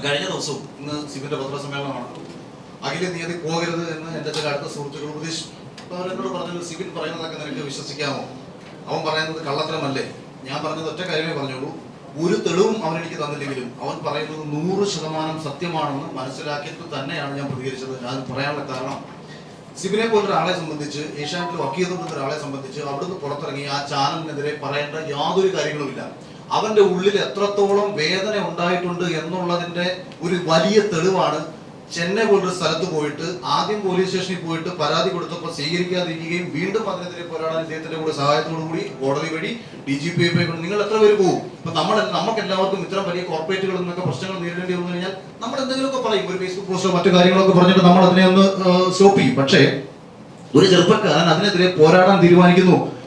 കഴിഞ്ഞ ദിവസവും ഇന്ന് സിബിന്റെ പത്രസമ്മേളനമാണ് അഖില നിയതി പോകരുത് എന്ന് എന്റെ ചില അടുത്ത സുഹൃത്തുക്കൾ ഉപദേശിച്ചു അവരെന്നോട് പറഞ്ഞത് സിബിൻ പറയുന്നതൊക്കെ നിനക്ക് വിശ്വസിക്കാമോ? അവൻ പറയുന്നത് കള്ളത്തരമല്ലേ? ഞാൻ പറഞ്ഞത് ഒറ്റ കാര്യമേ പറഞ്ഞോളൂ ഒരു തെളിവും അവൻ എനിക്ക് തന്നില്ലെങ്കിലും അവൻ പറയുന്നത് നൂറ് ശതമാനം സത്യമാണെന്ന് മനസ്സിലാക്കിയിട്ട് തന്നെയാണ് ഞാൻ പ്രതികരിച്ചത്. ഞാൻ പറയാനുള്ള കാരണം സിബിനെ പോലെ ഒരാളെ സംബന്ധിച്ച് ഏഷ്യാനെറ്റിൽ വർക്ക് ചെയ്തുകൊണ്ടിരുന്ന ഒരാളെ സംബന്ധിച്ച് അവിടുന്ന് പുറത്തിറങ്ങി ആ ചാനലിനെതിരെ പറയേണ്ട യാതൊരു കാര്യങ്ങളുമില്ല അവന്റെ ഉള്ളിൽ എത്രത്തോളം വേദന ഉണ്ടായിട്ടുണ്ട് എന്നുള്ളതിന്റെ ഒരു വലിയ തെളിവാണ് ചെന്നൈ പോലൊരു സ്ഥലത്ത് പോയിട്ട് ആദ്യം പോലീസ് സ്റ്റേഷനിൽ പോയിട്ട് പരാതി കൊടുത്തപ്പോൾ സ്വീകരിക്കാതിരിക്കുകയും വീണ്ടും അതിനെതിരെ പോരാടാൻ ഇദ്ദേഹത്തിന്റെ കൂടെ സഹായത്തോടു കൂടി കോടതി വഴി ഡി ജി പി ഐ നിങ്ങൾ എത്ര പേര് പോകും ഇപ്പൊ നമ്മൾ നമുക്ക് എല്ലാവർക്കും ഇത്തരം വലിയ കോർപ്പറേറ്റുകളിൽ നിന്നൊക്കെ പ്രശ്നങ്ങൾ നേരിടേണ്ടി വന്നു കഴിഞ്ഞാൽ നമ്മൾ എന്തെങ്കിലുമൊക്കെ പറയും. ഒരു ഫേസ്ബുക്ക് പോസ്റ്റോ മറ്റു കാര്യങ്ങളൊക്കെ പറഞ്ഞിട്ട് നമ്മൾ അതിനെ ഒന്ന് സ്റ്റോപ്പ് ചെയ്യും. പക്ഷേ ഒരു ചെറുപ്പക്കാരൻ അതിനെതിരെ പോരാടാൻ തീരുമാനിക്കുന്നു.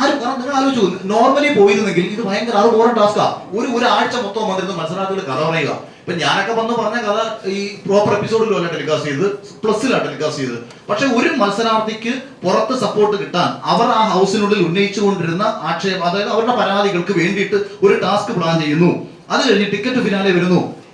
ആരും കാരണം നിങ്ങൾ ആലോചിച്ചു നോർമലി പോയിരുന്നെങ്കിൽ ഇത് ഭയങ്കര അത് ഓരോ ടാസ്കാ ഒരു ഒരാഴ്ച മൊത്തം വന്നിരുന്ന മത്സരാർത്ഥികൾ കഥ പറയുക. ഇപ്പൊ ഞാനൊക്കെ വന്ന് പറഞ്ഞ കഥ ഈ പ്രോപ്പർ എപ്പിസോഡിലും അല്ല ടെലികാസ്റ്റ് ചെയ്ത് പ്ലസ്സിലാണ് ടെലികാസ്റ്റ് ചെയ്ത്. പക്ഷെ ഒരു മത്സരാർത്ഥിക്ക് പുറത്ത് സപ്പോർട്ട് കിട്ടാൻ അവർ ആ ഹൗസിനുള്ളിൽ ഉന്നയിച്ചുകൊണ്ടിരുന്ന ആക്ഷേപം അതായത് അവരുടെ പരാതികൾക്ക് വേണ്ടിയിട്ട് ഒരു ടാസ്ക് പ്ലാൻ ചെയ്യുന്നു. അത് കഴിഞ്ഞ് ടിക്കറ്റ് ഫിനാലെ വരുന്നു.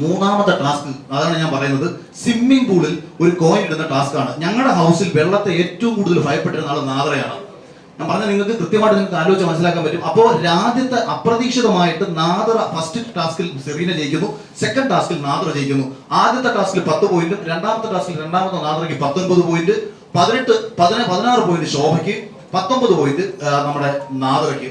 മൂന്നാമത്തെ ടാസ്ക് അതാണ് ഞാൻ പറയുന്നത്. സ്വിമ്മിംഗ് പൂളിൽ ഒരു കോയിൻ ഇടുന്ന ടാസ്ക് ആണ്. ഞങ്ങളുടെ ഹൗസിൽ വെള്ളത്തെ ഏറ്റവും കൂടുതൽ ഭയപ്പെട്ടിരുന്ന ആൾ നാദ്രയാണ് ഞാൻ പറഞ്ഞ നിങ്ങൾക്ക് കൃത്യമായിട്ട് നിങ്ങൾക്ക് ആലോചിച്ച് മനസ്സിലാക്കാൻ പറ്റും. അപ്പോൾ രാജ്യത്തെ അപ്രതീക്ഷിതമായിട്ട് നാദ്ര ഫസ്റ്റ് ടാസ്കിൽ സെറീന ജയിക്കുന്നു. സെക്കൻഡ് ടാസ്കിൽ നാദ്ര ജയിക്കുന്നു. ആദ്യത്തെ ടാസ്കിൽ പത്ത് പോയിന്റും രണ്ടാമത്തെ ടാസ്കിൽ രണ്ടാമത്തെ നാദ്രയ്ക്ക് പത്തൊൻപത് പോയിന്റ് പതിനെട്ട് പതിന പതിനാറ് പോയിന്റ് ശോഭയ്ക്ക് പത്തൊമ്പത് പോയിന്റ് നമ്മുടെ നാദ്രയ്ക്ക്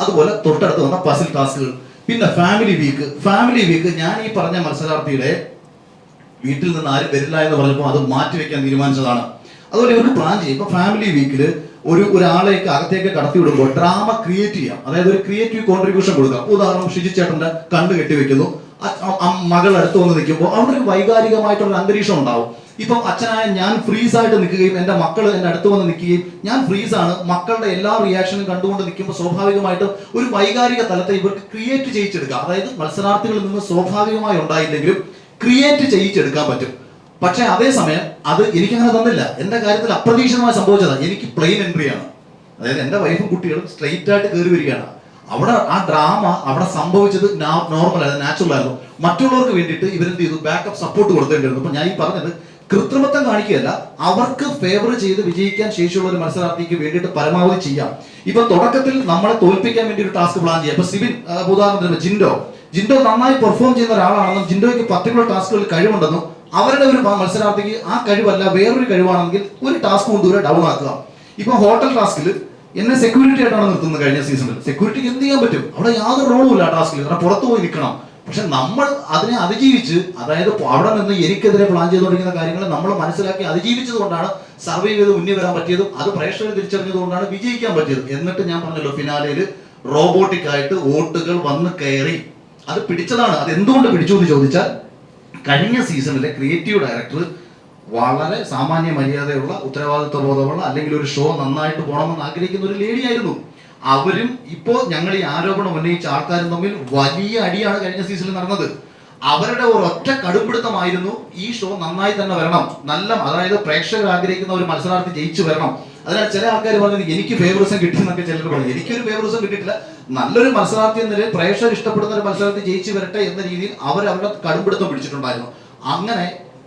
അതുപോലെ തൊട്ടടുത്ത് വന്ന പസിൽ ടാസ്കുകൾ പിന്നെ ഫാമിലി വീക്ക് ഫാമിലി വീക്ക് ഞാൻ ഈ പറഞ്ഞ മത്സരാർത്ഥിയുടെ വീട്ടിൽ നിന്ന് ആരും വരില്ല എന്ന് പറഞ്ഞപ്പോൾ അത് മാറ്റിവെക്കാൻ തീരുമാനിച്ചതാണ്. അതുപോലെ ഇവർക്ക് പ്ലാൻ ചെയ്യും. ഇപ്പൊ ഫാമിലി വീക്കിൽ ഒരു ഒരാളെയൊക്കെ അകത്തേക്ക് കടത്തി വിടുമ്പോൾ ഡ്രാമ ക്രിയേറ്റ് ചെയ്യാം. അതായത് ഒരു ക്രിയേറ്റീവ് കോൺട്രിബ്യൂഷൻ കൊടുക്കാം. ഉദാഹരണം ഷിജി ചേട്ടന്റെ കണ്ണ് കെട്ടിവെക്കുന്നു. മകൾ അടുത്ത് വന്ന് നിൽക്കുമ്പോൾ അവിടെ ഒരു വൈകാരികമായിട്ടുള്ള അന്തരീക്ഷം ഉണ്ടാവും. ഇപ്പം അച്ഛനായ ഞാൻ ഫ്രീസ് ആയിട്ട് നിൽക്കുകയും എന്റെ മക്കൾ എന്റെ അടുത്ത് വന്ന് നിൽക്കുകയും ഞാൻ ഫ്രീസ് ആണ് മക്കളുടെ എല്ലാ റിയാക്ഷനും കണ്ടുകൊണ്ട് നിൽക്കുമ്പോൾ സ്വാഭാവികമായിട്ടും ഒരു വൈകാരിക തലത്തെ ഇവർക്ക് ക്രിയേറ്റ് ചെയ്യിച്ചെടുക്കാം. അതായത് മത്സരാർത്ഥികളിൽ നിന്ന് സ്വാഭാവികമായി ഉണ്ടായില്ലെങ്കിലും ക്രിയേറ്റ് ചെയ്യിച്ചെടുക്കാൻ പറ്റും. പക്ഷേ അതേസമയം അത് എനിക്കങ്ങനെ തന്നില്ല. എന്റെ കാര്യത്തിൽ അപ്രതീക്ഷിതമായി സംഭവിച്ചതാണ്. എനിക്ക് പ്ലെയിൻ എൻട്രിയാണ് അതായത് എന്റെ വൈഫും കുട്ടികളും സ്ട്രെയിറ്റ് ആയിട്ട് കയറി വരികയാണ്. അവിടെ ആ ഡ്രാമ അവിടെ സംഭവിച്ചത് നോർമൽ അല്ല നാച്ചുറൽ ആയിരുന്നു. മറ്റുള്ളവർക്ക് വേണ്ടിയിട്ട് ഇവരെന്ത് ചെയ്തു? ബാക്കപ്പ് സപ്പോർട്ട് കൊടുത്തേണ്ടിയിരുന്നു അപ്പൊ ഞാൻ ഈ പറഞ്ഞത് കൃത്രിമത്വം കാണിക്കുകയല്ല അവർക്ക് ഫേവർ ചെയ്ത് വിജയിക്കാൻ ശേഷിയുള്ള ഒരു മത്സരാർത്ഥിക്ക് വേണ്ടിയിട്ട് പരമാവധി ചെയ്യാം. ഇപ്പൊ തുടക്കത്തിൽ നമ്മളെ തോൽപ്പിക്കാൻ വേണ്ടി ഒരു ടാസ്ക് പ്ലാൻ ചെയ്യാം. ഇപ്പൊ സിബിൻ ഉദാഹരണത്തിന് ജിൻഡോ. ജിൻഡോ നന്നായി പെർഫോം ചെയ്യുന്ന ഒരാളാണെന്നും ജിൻഡോയ്ക്ക് പർട്ടിക്കുലർ ടാസ്കുകളിൽ കഴിവുണ്ടെന്നും അവരുടെ ഒരു മത്സരാർത്ഥിക്ക് ആ കഴിവല്ല വേറൊരു കഴിവാണെങ്കിൽ ഒരു ടാസ്ക് കൊണ്ടുവരെ ഡൗൺ ആക്കുക. ഇപ്പൊ ഹോട്ടൽ ടാസ്കിൽ എന്നെ സെക്യൂരിറ്റി ആയിട്ടാണ് നിർത്തുന്നത് കഴിഞ്ഞ സീസണിൽ സെക്യൂരിറ്റിക്ക് എന്ത് ചെയ്യാൻ പറ്റും? അവിടെ യാതൊരു റോളും ഇല്ല ടാസ്കിൽ കാരണം പുറത്തു പോയി നിൽക്കണം. പക്ഷെ നമ്മൾ അതിനെ അതിജീവിച്ച് അതായത് അവിടെ നിന്ന് എനിക്കെതിരെ പ്ലാൻ ചെയ്തുകൊണ്ടിരിക്കുന്ന കാര്യങ്ങൾ നമ്മൾ മനസ്സിലാക്കി അതിജീവിച്ചത് കൊണ്ടാണ് സർവൈവ് ചെയ്ത് മുന്നിൽ വരാൻ പറ്റിയതും അത് പ്രേക്ഷകർ തിരിച്ചറിഞ്ഞത് കൊണ്ടാണ് വിജയിക്കാൻ പറ്റിയത്. എന്നിട്ട് ഞാൻ പറഞ്ഞല്ലോ ഫിനാലയിൽ റോബോട്ടിക് ആയിട്ട് വോട്ടുകൾ വന്ന് കയറി. അത് പിടിച്ചതാണ്. അത് എന്തുകൊണ്ട് പിടിച്ചു എന്ന് ചോദിച്ചാൽ കഴിഞ്ഞ സീസണിലെ ക്രിയേറ്റീവ് ഡയറക്ടർ വളരെ സാമാന്യ മര്യാദയുള്ള ഉത്തരവാദിത്വ ബോധമുള്ള അല്ലെങ്കിൽ ഒരു ഷോ നന്നായിട്ട് പോകണമെന്ന് ആഗ്രഹിക്കുന്ന ഒരു ലേഡി ആയിരുന്നു. അവരും ഇപ്പോൾ ഞങ്ങൾ ഈ ആരോപണം ഉന്നയിച്ച ആൾക്കാരും തമ്മിൽ വലിയ അടിയാണ് കഴിഞ്ഞ സീസണിൽ നടന്നത്. അവരുടെ ഒരു ഒറ്റ കടുംപിടുത്തമായിരുന്നു ഈ ഷോ നന്നായി തന്നെ വരണം. നല്ല അതായത് പ്രേക്ഷകർ ആഗ്രഹിക്കുന്ന ഒരു മത്സരാർത്ഥി ജയിച്ചു വരണം. അതിനാൽ ചില ആൾക്കാർ പറഞ്ഞത് എനിക്ക് ഫേവറിസം കിട്ടി എന്നൊക്കെ ചിലർ പറഞ്ഞു. എനിക്കൊരു ഫേവറിസം കിട്ടിയിട്ടില്ല. നല്ലൊരു മത്സരാർത്ഥി എന്ന പ്രേക്ഷകർ ഇഷ്ടപ്പെടുന്ന ഒരു മത്സരാർത്ഥി ജയിച്ചു വരട്ടെ എന്ന രീതിയിൽ അവർ അവരുടെ കടുംപിടുത്തം പിടിച്ചിട്ടുണ്ടായിരുന്നു. അങ്ങനെ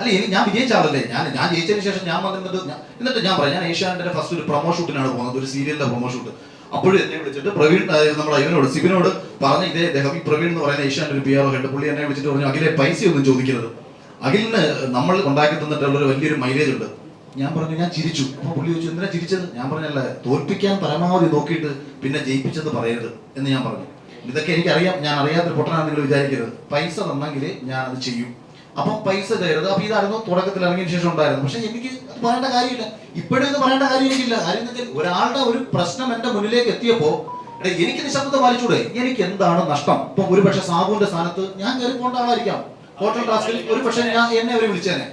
അല്ല എനിക്ക് ഞാൻ വിജയിച്ച ആളല്ലേ? ഞാൻ ഞാൻ ജയിച്ചതിന് ശേഷം ഞാൻ വന്നിട്ട് എന്നിട്ട് ഞാൻ പറയാം ഞാൻ ഏഷ്യാനെറ്റിന്റെ ഫസ്റ്റ് ഒരു പ്രൊമോ ഷൂട്ടിനാണ് പോകുന്നത് ഒരു സീരിയലിന്റെ പ്രൊമോ ഷൂട്ട് അപ്പോഴും എന്നെ വിളിച്ചിട്ട് പ്രവീൺ ആ, നമ്മുടെ ഇവനോട് സിബിനോട് പറഞ്ഞ ഇതേ അദ്ദേഹം ഈ പ്രവീൺ എന്ന് പറയുന്ന ഏഷ്യാന്റെ ഒരു പി ആർ ഹെഡ് പുള്ളി എന്നെ വിളിച്ചിട്ട് പറഞ്ഞു അഖിലെ പൈസ ഒന്നും ചോദിക്കരുത്. അഖിലിന് നമ്മൾ ഉണ്ടാക്കി തന്നിട്ടുള്ള ഒരു വലിയൊരു മൈലേജ് ഉണ്ട്. ഞാൻ പറഞ്ഞു ഞാൻ ചിരിച്ചു. അപ്പൊ പുള്ളി ചോദിച്ചു എന്തിനാ ചിരിച്ചത്? ഞാൻ പറഞ്ഞല്ലേ തോൽപ്പിക്കാൻ പരമാവധി നോക്കിയിട്ട് പിന്നെ ജയിപ്പിച്ചത് പറയരുത് എന്ന് ഞാൻ പറഞ്ഞു. ഇതൊക്കെ എനിക്കറിയാം ഞാൻ അറിയാത്തൊരു പൊട്ടനാണ് നിങ്ങൾ വിചാരിക്കരുത്. പൈസ തന്നെങ്കിൽ ഞാൻ അത് ചെയ്യും. അപ്പം പൈസ തരരുത് അപ്പൊ ഇതായിരുന്നു തുടക്കത്തിൽ ഇറങ്ങിയ ശേഷം ഉണ്ടായിരുന്നു പക്ഷെ എനിക്ക് അത് പറയേണ്ട കാര്യമില്ല. ഇപ്പോഴും ഇത് പറയേണ്ട കാര്യം എനിക്കില്ല. കാര്യം എന്താ ഒരാളുടെ ഒരു പ്രശ്നം എന്റെ മുന്നിലേക്ക് എത്തിയപ്പോ എടാ, എനിക്ക് നിശബ്ദത പാലിച്ചൂടെ എനിക്ക് എന്താണ് നഷ്ടം? ഇപ്പം ഒരു പക്ഷെ സാബുവിന്റെ സ്ഥാനത്ത് ഞാൻ കയറി പോകേണ്ട ആളായിരിക്കാം. ഹോട്ടൽ ടാസ്കിൽ ഒരു പക്ഷെ ഞാൻ എന്നെ അവർ വിളിച്ചേനെ.